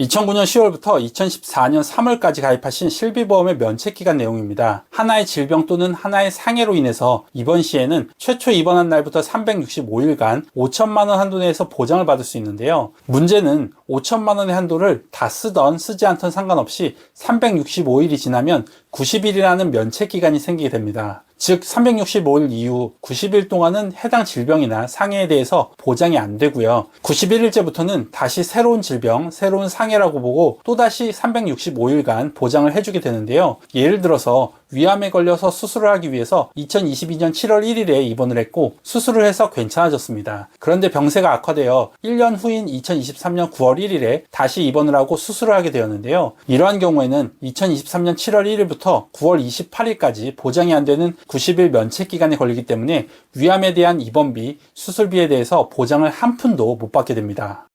2009년 10월부터 2014년 3월까지 가입하신 실비보험의 면책기간 내용입니다. 하나의 질병 또는 하나의 상해로 인해서 입원 시에는 최초 입원한 날부터 365일간 5천만 원 한도 내에서 보장을 받을 수 있는데요. 문제는 5천만 원의 한도를 다 쓰던 쓰지 않던 상관없이 365일이 지나면 90일이라는 면책기간이 생기게 됩니다. 즉 365일 이후 90일 동안은 해당 질병이나 상해에 대해서 보장이 안 되고요. 91일째부터는 다시 새로운 질병, 새로운 상해라고 보고 또다시 365일간 보장을 해주게 되는데요. 예를 들어서 위암에 걸려서 수술을 하기 위해서 2022년 7월 1일에 입원을 했고 수술을 해서 괜찮아졌습니다. 그런데 병세가 악화되어 1년 후인 2023년 9월 1일에 다시 입원을 하고 수술을 하게 되었는데요. 이러한 경우에는 2023년 7월 1일부터 9월 28일까지 보장이 안 되는 90일 면책 기간이 걸리기 때문에 위암에 대한 입원비, 수술비에 대해서 보장을 한 푼도 못 받게 됩니다.